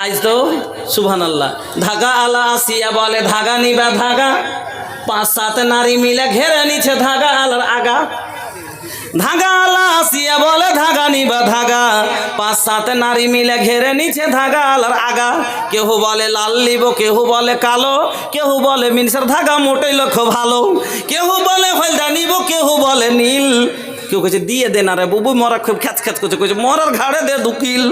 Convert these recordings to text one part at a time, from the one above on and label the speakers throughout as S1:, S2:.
S1: আজ তো সুভান আল্লাহ ধাগা আলা আসিয়া বলে, ধাগা নিবা ধাগা। পাঁচ সাত নারী মিলে ঘেরে নিছে ধাগা আলার আগা। ধাগা আলা আসিয়া বলে, ধাগা নিবা ধাগা। পাঁচ সাত নারী মিলে ঘেরে নিছে ধাগা আলার আগা। কেহু বলে লাল লিব কেহু বলে কালো। কেহু বলে মিনসার ধাগা মোটেই লক্ষ্য ভালো। কেহু বলে হলদা নিব, কেহু বলে নীল। কেউ কেছে দিয়ে দে না রে, বুবু মরা খুব খ্যাচ খ্যাচ করছে। কইছে, মরার ঘাড়ে দে দুকিল।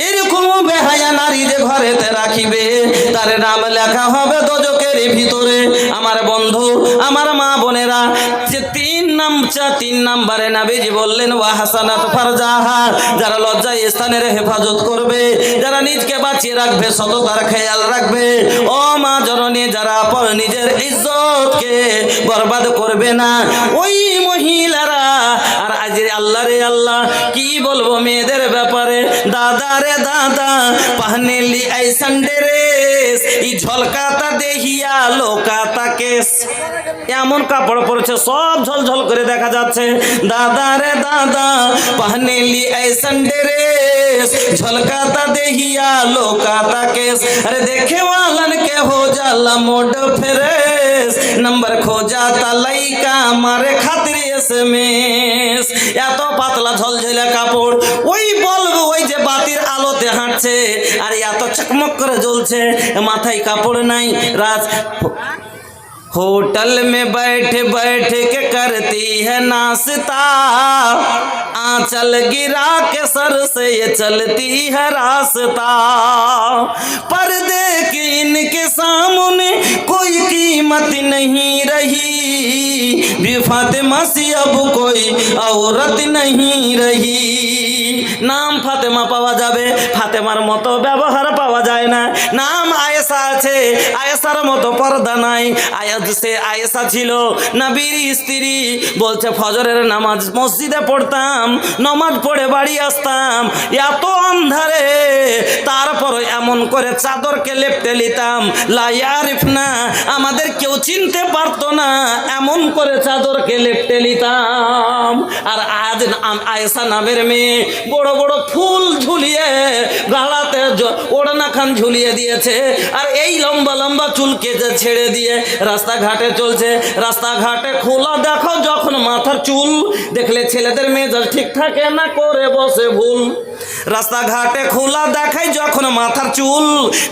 S1: এরকম বেহায়া নারী যে ঘরেতে রাখিবে, তার নাম লেখা হবে দোজকের ভিতরে। আমার বন্ধু, আমার মা বোনেরা, যে তিন নাম, চা- তিন নাম্বারে নাবিজি বললেন, ওয়া হাসানাত ফারজাহা যারা লজ্জায় স্থানের হেফাজত করবে, যারা নিজকে বাঁচিয়ে রাখবে, সততার খেয়াল রাখবে, ও মা জননী, যারা পর নিজের ইজ্জতকে বরবাদ করবে না, ওই মহিলারা আর আজ আল্লাহ রে আল্লাহ কি বলবো মেয়েদের ব্যাপারে দাদা রে দাদা পাহনে লি আইসান ড্রেস ই ঝলকাতা দেহিয়া লোকাতা কেস এমন কাপড় পরেছে সব ঝলঝল করে দেখা যাচ্ছে দাদা রে দাদা পাহনে লি আইসান ড্রেস ঝলকাতা দেহিয়া লোকাতা কেস अरे देखे वालन के हो जाला मोड फ्रेश नंबर खो जाता लइका मारे खातिर এসএমএস এত পাতলা ঝলঝলে কাপড় ওই বলব ওই যে বাতির আলোতে হাঁটছে আর এত চকমক করে জ্বলছে মাথায় কাপড় নাই রাজ होटल में बैठ बैठ के करती है नाश्ता आंचल गिरा के सर से ये चलती है रास्ता पर्दे की इनके सामने कोई कीमत नहीं रही भी फातिमा सी अब कोई औरत नहीं रही নাম ফাতেমা পাওয়া যাবে ফাতেমার মতো ব্যবহার পাওয়া যায় না নাম আয়েশা আছে। আয়েশার মতো পর্দা নাই। আয়াজ সে আয়েশা ছিল নবীর স্ত্রী। বলছে, ফজরের নামাজ মসজিদে পড়তাম, নমাজ পড়ে বাড়ি আসতাম। এত অন্ধারে তারপর এমন করে চাদরকে লেপটে নিতাম। লাইয়ারিফ না আমাদের কেউ চিনতে পারতো না। এমন করে চাদরকে লেপটে নিতাম। আর আজ আয়েশা নামের মেয়ে বড় বড় ফুল ঝুলিয়ে, গালাতে ওড়না খান ঝুলিয়ে দিয়েছে। আর এই লম্বা লম্বা চুলকে যে ছেড়ে দিয়ে রাস্তাঘাটে চলছে। রাস্তাঘাটে খোলা, দেখো যখন মাথার চুল, দেখলে ছেলেদের মেজাজ ঠিক থাকে না, করে বসে ভুল। রাস্তাঘাটে খোলা, দেখাই যখন মাথার চুল,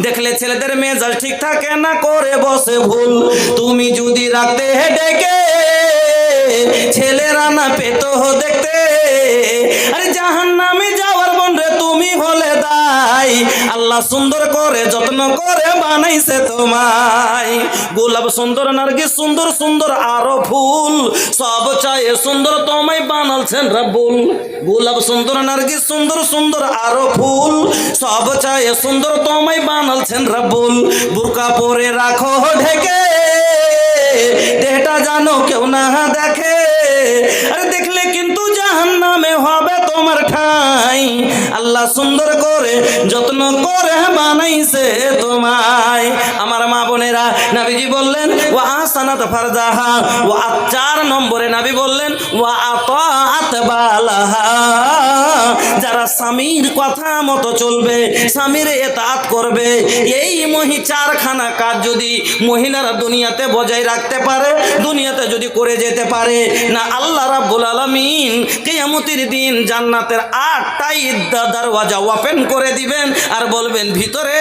S1: দেখলে ছেলেদের মেজাজ ঠিক থাকে না, করে বসে ভুল। তুমি যদি রাতে ডেকে ছেলেরা না পেত দেখতে, আরে জাহান নামে বন্ধে তুমি হলে দাই। আল্লাহ সুন্দর করে, যত্ন করে বানাইছে তোমায়। গোলাপ সুন্দর নার্গি সুন্দর সুন্দর, আরও ফুল। সব চায়ে সুন্দর তোমায় বানালছেন রাব্বুল। গোলাপ সুন্দর নার্গি সুন্দর সুন্দর, আরও ফুল। সব চায়ে সুন্দর তোমায় বানালছেন রাব্বুল। বুরকা পরে রাখো ঢেকে। দেহটা জানো কেউ না দেখে। আরে দেখলে কিন্তু জাহান নামে হবে তোমার ঠাই। আল্লাহ সুন্দর করে যত্ন করে বানাইছে তোমায়। আমার মা বোনেরা, নাবিজি বললেন ও আসানাত ফারজাহা। ও চার নম্বরে নাবি বললেন ও আত বালাহা। যারা স্বামীর কথা মতো চলবে, স্বামীর এতাত করবে, এই মহি চারখানা কাজ যদি মহিলারা দুনিয়াতে বজায় রাখতে পারে, দুনিয়াতে যদি করে যেতে পারে না আল্লাহ রাব্বুল আলামিন কিয়ামতের দিন জান্নাতের আটটাই দরওয়াজা ওপেন করে দিবেন আর বলবেন ভিতরে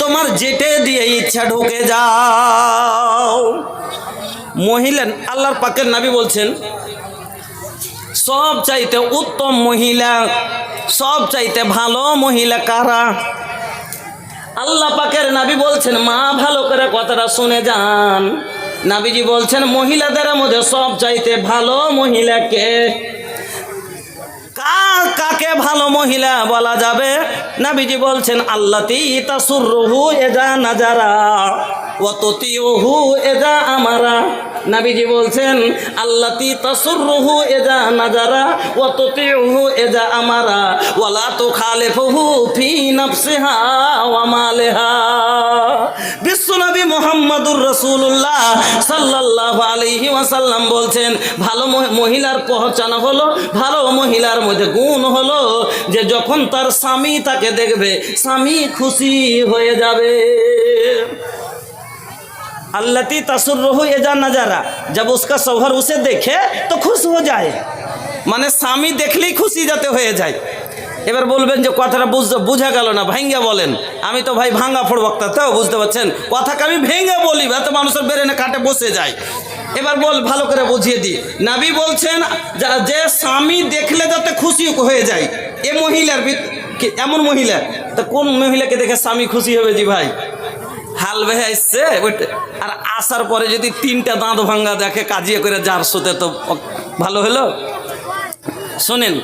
S1: তোমার যেটে দিয়ে ইচ্ছা ঢুকে যাও। মহিলা আল্লাহর পাকের নাবি বলছেন সব চাইতে উত্তম মহিলা সব চাইতে ভালো মহিলা কারা? আল্লাহ পাকের নাবি বলছেন মা ভালো করে কথাটা শুনে যান। নাবিজি বলছেন, মহিলাদের মধ্যে সব চাইতে ভালো মহিলাকে কাকে ভালো মহিলা বলা যাবে? নাবিজি বলছেন আল্লাহ আল্লাতি তাসুরহু এজা নাজারা। আমারা। নাবিজি বলছেন, আল্লাতি তাসুরহু নাজারা আমারা, ওয়ালা ওয়া মোহাম্মদুর আলাইহি বলছেন, ভালো মহ- মহিলার পহচানো হলো, ভালো মহিলার মধ্যে গুণ হলো, যে যখন তার স্বামী তাকে দেখবে, স্বামী খুশি হয়ে যাবে। अल्लती तसुर्रहु एजा नजारा जब उसका शौहर उसे देखे तो खुश हो जाए মানে স্বামী দেখলেই খুশি যাতে হয়ে যায় এবার বলবেন যে কথাটা বুঝতে বুঝা গেল না ভাঙ্গা বলেন আমি তো ভাই ভাঙ্গা ফোড় বক্তা তো বুঝতে পারছেন কথাকে আমি ভেঙে বলি এত মানুষের বেরেনে কাটে বসে যায় এবার বল ভালো করে বুঝিয়ে দিই নাবি বলছেন যা- যে স্বামী দেখলে যাতে খুশি হয়ে যায় এ মহিলার ভিত- কি- এমন মহিলা তা কোন মহিলাকে দেখে স্বামী খুশি হবে জি ভাই হাল বেহে আসছে আর আসার পরে যদি তিনটা দাঁত ভাঙ্গা দেখে কাজিয়ে করে যার সাথে তো ভালো হলো। শোনেন,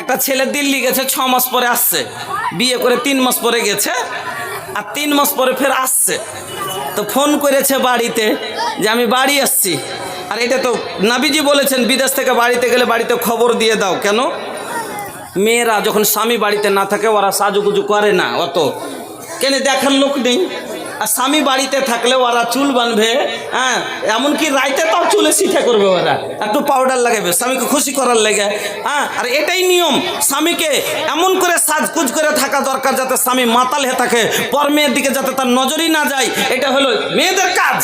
S1: একটা ছেলে দিল্লি গেছে, ছ মাস পরে আসছে, বিয়ে করে তিন মাস পরে গেছে, আর তিন মাস পরে ফের আসছে। তো ফোন করেছে বাড়িতে যে আমি বাড়ি আসছি। আর এটা তো নাবিজি বলেছেন, বিদেশ থেকে বাড়িতে গেলে বাড়িতে খবর দিয়ে দাও, কেন? মেয়েরা যখন স্বামী বাড়িতে না থাকে, ওরা সাজুগুজু করে না, অত। কেন দেখার লোক নেই। আর স্বামী বাড়িতে থাকলে ওরা চুল বানবে হ্যাঁ? এমনকি রাইতে তাও চুলে শিখে করবে ওরা। একটু পাউডার লাগাবে, স্বামীকে খুশি করার লেগে হ্যাঁ? আর এটাই নিয়ম, স্বামীকে এমন করে সাজকুজ করে থাকা দরকার যাতে স্বামী মাতাল হয়ে থাকে, পর মেয়ের দিকে যাতে তার নজরই না যায়। এটা হলো মেয়েদের কাজ।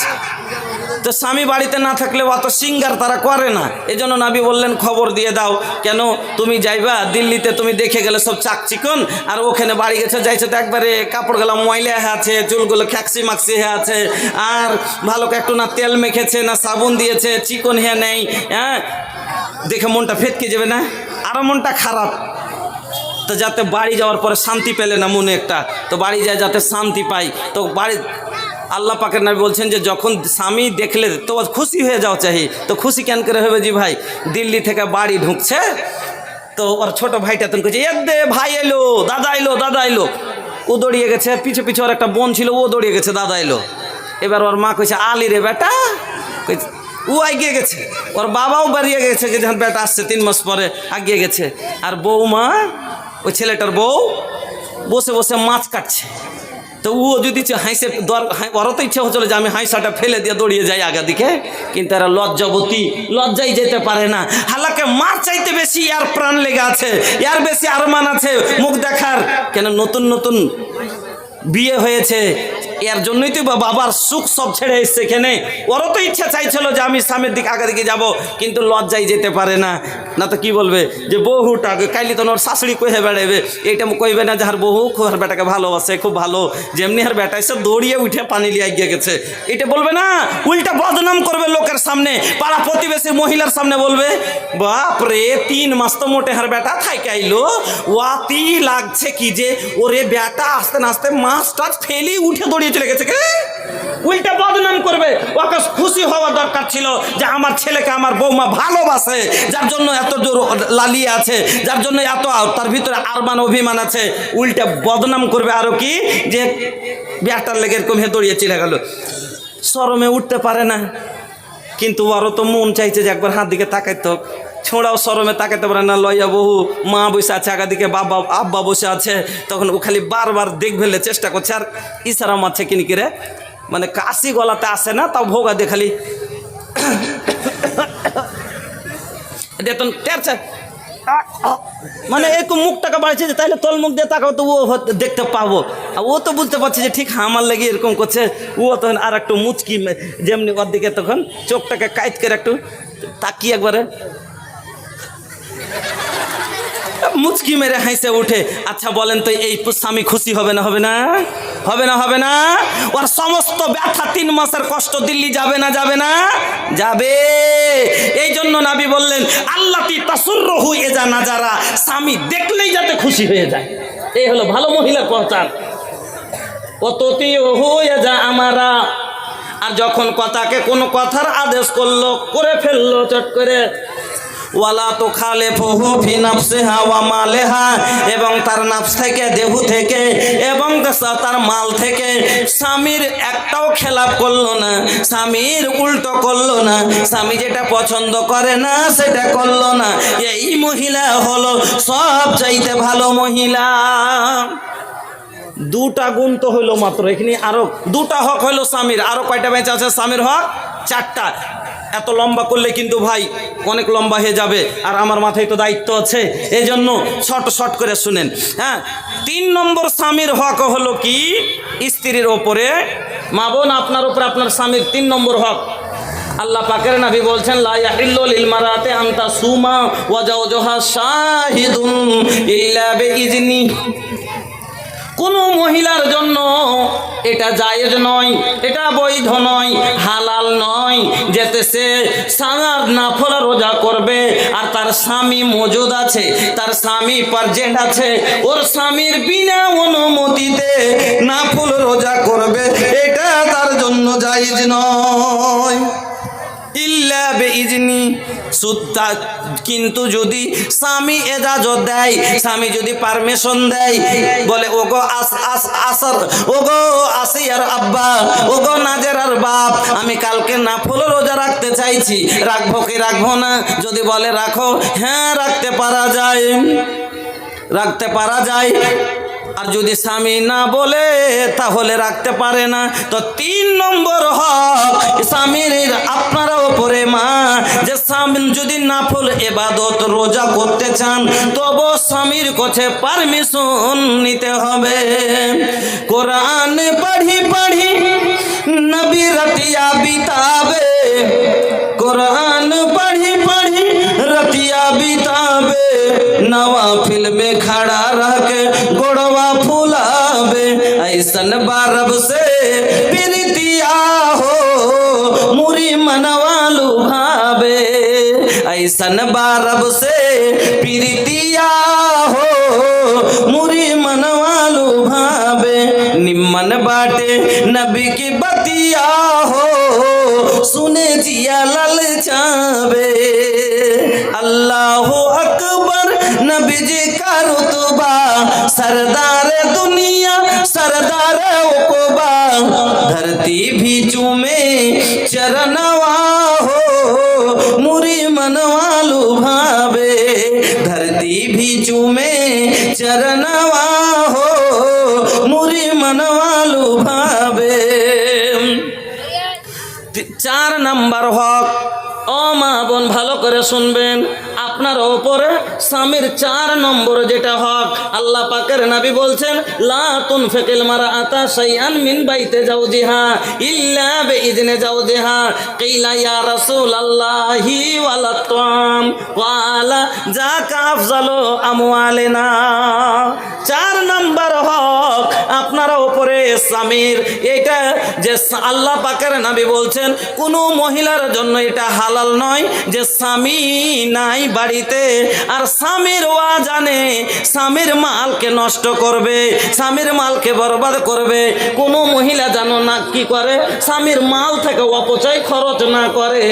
S1: তো স্বামী বাড়িতে না থাকলে অত সিঙ্গার তারা করে না। এই জন্য নাবি বললেন, খবর দিয়ে দাও। কেন? তুমি যাইবা দিল্লিতে, তুমি দেখে গেলে সব চাকচিকন, আর ওখানে বাড়ি গেছে, যাইছে তো একবারে কাপড়গুলো ময়লা হয়ে আছে, চুলগুলো খ্যাকসি মাকসি হয়ে আছে, আর ভালো একটু না তেল মেখেছে, না সাবুন দিয়েছে, চিকন হ্যাঁ নেই হ্যাঁ? দেখে মনটা ফেটকে যাবে না? আরও মনটা খারাপ। তো যাতে বাড়ি যাওয়ার পরে শান্তি পেলে না মনে একটা, তো বাড়ি যায় যাতে শান্তি পাই। তো বাড়ি আল্লাহ পাকের নাবি বলছেন যে যখন স্বামী দেখলে তো খুশি হয়ে যাও চাহি, তো খুশি কেন করে হবে জি ভাই? দিল্লি থেকে বাড়ি ঢুকছে, তো ওর ছোট ভাইটা তুমি কইছে এক দে ভাই এলো, দাদা এলো দাদা এলো। ও দৌড়িয়ে গেছে, পিছু পিছু ওর একটা বোন ছিল, ও দৌড়িয়ে গেছে, দাদা এলো। এবার ওর মা কইছে, আলি রে বেটা। ও এগিয়ে গেছে। ওর বাবাও বেরিয়ে গেছে যে যখন বেটা, আসছে। তিন মাস পরে আগিয়ে গেছে। আর বৌমা, ওই ছেলেটার বউ বসে বসে মাছ কাটছে। তো ও যদি হাঁসে ওরও তো ইচ্ছা হচ্ছিল যে আমি হাঁসাটা ফেলে দিয়ে দৌড়িয়ে যাই আগা দিকে, কিন্তু এরা লজ্জাবতী, লজ্জাই যেতে পারে না। হালাকে মার চাইতে বেশি আর প্রাণ লেগে আছে, এর বেশি আরমান আছে মুখ দেখার। কেন নতুন নতুন বিয়ে হয়েছে। এর জন্যই তো বাবার সুখ সব ছেড়ে এসছে এখানে। ওরও তো ইচ্ছা চাইছিল যে আমি স্বামীর দিকে আগা দিকে যাব, কিন্তু লজ্জাই যেতে পারে না। না তো কি বলবে? যে বহুটা কাইলি তো ওর শাশুড়ি কহে বেড়াবে এইটা কইবে না যার বহু খুব আর বেটাকে ভালোবাসে, খুব ভালো। যেমনি আর বেটা এসে দৌড়িয়ে উঠে পানি লিয়ে গিয়ে গেছে। এটা বলবে না? উল্টা বদনাম করবে লোকের সামনে। পাড়া প্রতিবেশী মহিলার সামনে বলবে, বাপ রে, তিন মাস তো মোটে হার বেটা থাইকে আইলো। ওয়াতি লাগছে কি যে, ওরে বেটা আস্তে আস্তে মাছ টাছ ফেলি উঠে দৌড়িয়ে চলে গেছে, কে? উল্টা বদনাম করবে। ওকে খুশি হওয়া দরকার ছিল যে আমার ছেলেকে আমার বৌমা ভালোবাসে, যার জন্য এত জোর লালিয়ে আছে, যার জন্য এত তার ভিতরে আরমান অভিমান আছে। উল্টা বদনাম করবে আরও কি? যে বিয়াটার লেগে এরকম হে দৌড়িয়ে চলে গেল। শরমে উঠতে পারে না, কিন্তু ওরও তো মন চাইছে যে একবার হাত দিকে তাকাইতো ছোঁড়াও সরমে, তাকাইতে পারে না, লইয়া বহু, মা বসে আছে আগা দিকে বাবা, আব্বা বসে আছে। তখন ও খালি বারবার দেখভেলে চেষ্টা করছে। আর ইশারা মারছে কিনি কিরে? মানে কাশি গলাতে আসে না, তাও ভোগা দিয়ে খালি মানে এরকম মুখটাকে বাড়ছে যে তাহলে তোল মুখ দিয়ে তাকাও তো ও দেখতে পাবো। আর ও তো বুঝতে পারছে যে ঠিক আমার লেগে এরকম করছে। ও তখন আর একটু মুচকি, যেমনি ওর দিকে তখন চোখটাকে কাইত করে একটু তাকিয়ে একবারে মুচকি মেরে হাসে উঠে। আচ্ছা বলেন তো, এই স্বামী খুশি হবে না হবে না? হবে না হবে না? ওর সমস্ত ব্যথা তিন মাসের কষ্ট দিল্লি যাবে না যাবে না? যাবে। এই জন্য নাবি বললেন আল্লাহ তি তাসুরহু এজা নাজারা। স্বামী দেখলেই যাতে খুশি হয়ে যায়। এই হলো ভালো মহিলার পহচান অততি হয়ে যা আমারা। আর যখন কথাকে কোনো কথার আদেশ করল, করে ফেলল চট করে। ওয়ালা তো খালে ফহু ফি নাফসিহা ওয়া মালেহা, এবং তার নাফস থেকে, দেহু থেকে, এবং তার মাল থেকে স্বামীর একটাও খেলাপ করল না, স্বামীর উল্টো করল না, স্বামী যেটা পছন্দ করে না, সেটা করল না। এই মহিলা হলো সব চাইতে ভালো মহিলা। দুটা গুণ তো হইল মাত্র, এখানে আরও দুটা হক হইল স্বামীর, আরও কয়টা বেঁচে আছে? স্বামীর হক চারটা। এত লম্বা করলে কিন্তু ভাই অনেক লম্বা হয়ে যাবে। আর আমার মাথায় তো দায়িত্ব আছে। এই জন্য শর্ট শর্ট করে শুনেন। হ্যাঁ তিন নম্বর স্বামীর হক হলো কি? স্ত্রীর ওপরে। মা বোন, আপনার উপরে আপনার স্বামীর তিন নম্বর হক। আল্লাহ পাকের নাবি বলছেন, লা লিল মারাতে আনতা সুমা কোনো মহিলার জন্য এটা জায়েজ নয়, এটা বৈধ নয়, হালাল নয়, যেতে সে সাঙার না ফলা রোজা করবে। আর তার স্বামী মজুদ আছে, তার স্বামী পারজেন্ট আছে, ওর স্বামীর বিনা অনুমতিতে না ফুল রোজা করবে, এটা তার জন্য জায়েজ নয়। ইল্লা বেইজনি সুত্তা কিন্তু যদি স্বামী এজাজত দেয়, স্বামী যদি পারমিশন দেয়, বলে, ওগো আস আস, আসর, ওগো আসিয়ার আব্বা, ওগো নাজের আর বাপ, আমি কালকে না ফুল রোজা রাখতে চাইছি, রাখব কি রাখব না? যদি বলে, রাখো। হ্যাঁ রাখতে পারা যায়। রাখতে পারা যায়। আর যদি স্বামী না বলে, তাহলে রাখতে পারে না। তো তিন নম্বর হক, স্বামীর আপনারা ওপরে মা, যে স্বামী যদি না ফুল এবাদত রোজা করতে চান, তব স্বামীর কাছে পারমিশন নিতে হবে। কোরআন পড়ি পড়ি নবী রতিয়া বিতাবে। কোরআন পড়ি পড়ি রতিয়া বিতা नवा फ़िल्म में खड़ा रह के गोड़वा फुलाबे ऐसन बारब से प्रीतिया हो, मुरी मनवालू भावे ऐसन बारब से प्रीतिया हो, मुरी मनवालू भावे निम्मन बाटे नबी की बतिया हो, सुने जिया लल चावे अल्लाह अकबर नबी जी का रुतबा, सरदार दुनिया, सरदार उकबा। धरती भी चूमे चरनवा हो, मुरी मनवालू भावे। धरती भी चूमे चरनवा हो, मुरी मनवालू भावे। चार नंबर हक। করে শুনবেন, আপনার ওপরে স্বামীর চার নম্বর যেটা হক, আল্লাহ পাকের নাবি বলছেন, লা তুন ফেকিল মারা আতা সাইয়ান মিন বাইতে যাও জিহা ইল্লা বে ইজনে যাও জিহা কিলা, ইয়া রাসূল আল্লাহি ওয়ালা তাম ওয়ালা যাকা আফজালু আমওয়ালিনা। চার নাম্বার হক আপনার ওপরে স্বামীর এটা যে আল্লাহ পাকের নাবি বলছেন, কোনো মহিলার জন্য এটা হালাল নয় যে স্বামী নাই বাড়িতে। আর স্বামীর ওয়া জানে, স্বামীর মালকে নষ্ট করবে, স্বামীর মালকে বরবাদ করবে। কোনো মহিলা জানো না কি করে, স্বামীর মাল থেকে অপচয় খরচ না করে।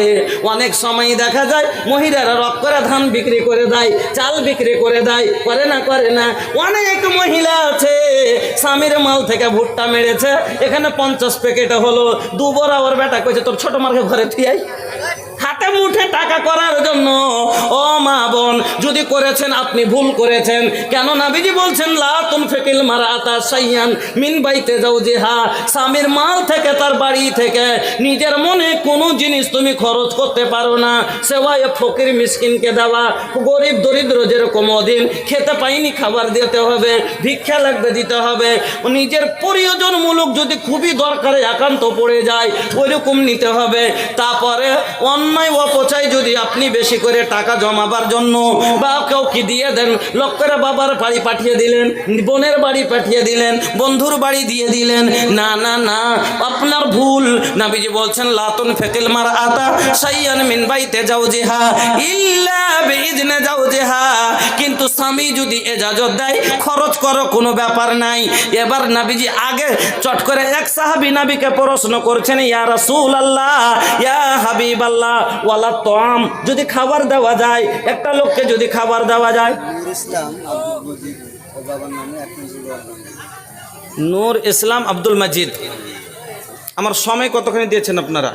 S1: অনেক সময় দেখা যায়, মহিলারা রক করে ধান বিক্রি করে দেয়, চাল বিক্রি করে দেয়, করে না করে না। অনেক মহিলা আছে স্বামীর মাল থেকে ভুট্টা মেরেছে। এখানে পঞ্চাশ প্যাকেট হলো। দুবার আবার বেটা কইছে, তোর ছোট মার্কে ঘরে থিয়াই মুঠে টাকা করার জন্য। ও মা বোন, যদি করেছেন আপনি ভুল করেছেন। কেন নাবিজি বলছেন লাতুন ফেকিল মারা আতা সাইয়ান মিন বাইতে যাও যে হা স্বামীর মাল থেকে, তার বাড়ি থেকে, নিজের মনে কোনো জিনিস তুমি খরচ করতে পারো না। ফকির মিসকিনকে দেওয়া, গরিব দরিদ্র যেরকম অধীন, খেতে পাইনি খাবার দিতে হবে, ভিক্ষা লাগবে, দিতে হবে। নিজের প্রয়োজনমূলক যদি খুবই দরকারে একান্ত পড়ে যায়, ওইরকম নিতে হবে। তারপরে অন্যায় অপচয় যদি আপনি বেশি করে টাকা জমাবার জন্য বা কেউ কি দিয়ে দেন লক্ষ্যের বাবার বাড়ি পাঠিয়ে দিলেন, বোনের বাড়ি পাঠিয়ে দিলেন, বন্ধুর বাড়ি দিয়ে দিলেন, না না না, আপনার ভুল। নাবিজি বলছেন, লাতুন ফেকিল মার আতা সাইয়ান মিন বাইতে যাও জেহা ইল্লা বিইজনে যাও জেহা কিন্তু স্বামী যদি এজাজত দেয়, খরচ করো, কোনো ব্যাপার নাই। এবার নাবিজি আগে চট করে এক সাহাবি নাবিকে প্রশ্ন করছেন, ইয়া রাসূল আল্লাহ ইয়া হাবিব আল্লাহ ওয়ালা তম যদি খাবার দেওয়া যায় একটা লোককে যদি খাবার দেওয়া যায়।
S2: নূর ইসলাম আব্দুল মজিদ।
S1: আমার সময় কতখানি দিয়েছেন আপনারা?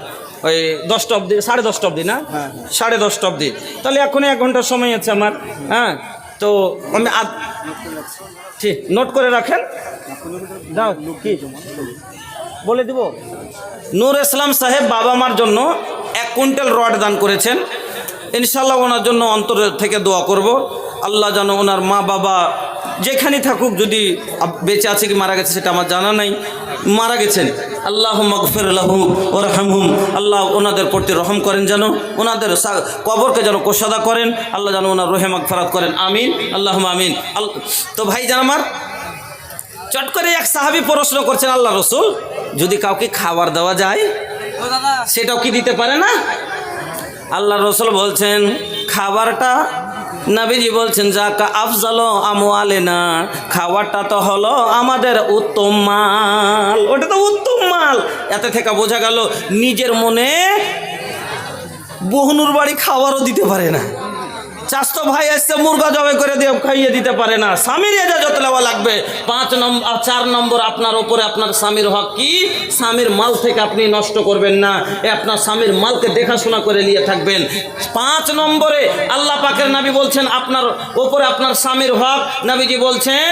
S1: ওই দশটা অবধি সাড়ে দশটা অবধি না?
S2: হ্যাঁ,
S1: সাড়ে দশটা অবধি। তাহলে এখনই এক ঘণ্টার সময় আছে আমার হ্যাঁ? তো আমি ঠিক নোট করে রাখেন। দাও কি? বলে দিব। নূর ইসলাম সাহেব বাবা মার জন্য এক কুইন্টাল রড দান করেছেন। ইনশাল্লাহ ওনার জন্য অন্তর থেকে দোয়া করব। আল্লাহ যেন ওনার মা বাবা যেখানে থাকুক, যদি বেঁচে আছে কি মারা গেছে সেটা আমার জানা নাই, মারা গেছেন। আল্লাহ মগফির আলহুম ও রহমহুম। আল্লাহ ওনাদের প্রতি রহম করেন যেন, ওনাদের কবরকে যেন কোষাদা করেন। আল্লাহ যেন ওনার রহে মাগফরাত করেন। আমিন। আল্লাহ আমিন। তো ভাই জান আমার, চট করে এক সাহাবি প্রশ্ন করছেন আল্লাহ রসুল, যদি কাউকে খাবার দেওয়া যায় সেটাও কি দিতে পারে না? আল্লাহ রসুল বলছেন, খাবারটা নাবিজি বলছেন, যাকা আফজাল আলে না খাবারটা তো হলো আমাদের উত্তম মাল। ওটা তো উত্তম মাল। এতে থেকে বোঝা গেল, নিজের মনে বহনুর বাড়ি খাবারও দিতে পারে না। চাস্তো ভাই এসছে, মুরগা জবাই করে দিয়ে খাইয়ে দিতে পারে না। স্বামীর এজাজত নেওয়া লাগবে। পাঁচ নম্বর চার নম্বর, আপনার ওপরে আপনার স্বামীর হক কি? স্বামীর মাল থেকে আপনি নষ্ট করবেন না। এ আপনার স্বামীর মালকে দেখাশোনা করে নিয়ে থাকবেন। পাঁচ নম্বরে আল্লাহ পাকের নাবি বলছেন, আপনার ওপরে আপনার স্বামীর হক। নাবিজি বলছেন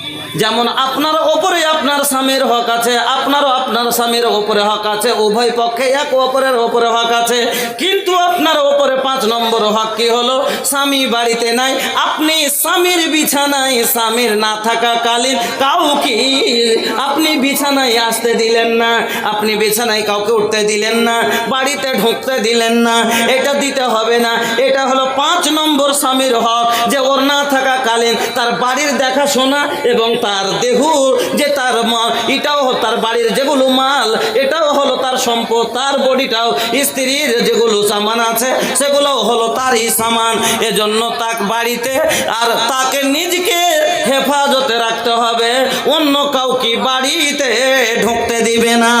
S1: যেমন আপনার ওপরে আপনার স্বামীর হক আছে, আপনারও আপনার স্বামীর ওপরে হক আছে, উভয় পক্ষে এক অপরের ওপরে হক আছে। কিন্তু আপনার ওপরে পাঁচ নম্বর হক কি হলো? স্বামী বাড়িতে নাই, আপনি স্বামীর বিছানায় স্বামীর না থাকাকালীন কাউকে আপনি বিছানায় আসতে দিলেন না, আপনি বিছানায় কাউকে উঠতে দিলেন না, বাড়িতে ঢুকতে দিলেন না, এটা দিতে হবে না। এটা হলো পাঁচ নম্বর স্বামীর হক যে ওর না থাকাকালীন তার বাড়ির দেখাশোনা এবং তার দেহু, যে তার মা- এটাও তার বাড়ির যেগুলো মাল, এটাও হলো তার সম্পদ, তার বডিটাও স্ত্রীর যেগুলো সামান আছে সেগুলো হলো তারই সামান। এজন্য তাক বাড়িতে আর তাকে নিজকে হেফাজতে রাখতে হবে, অন্য কাউকে বাড়িতে ঢুকতে দিবে না।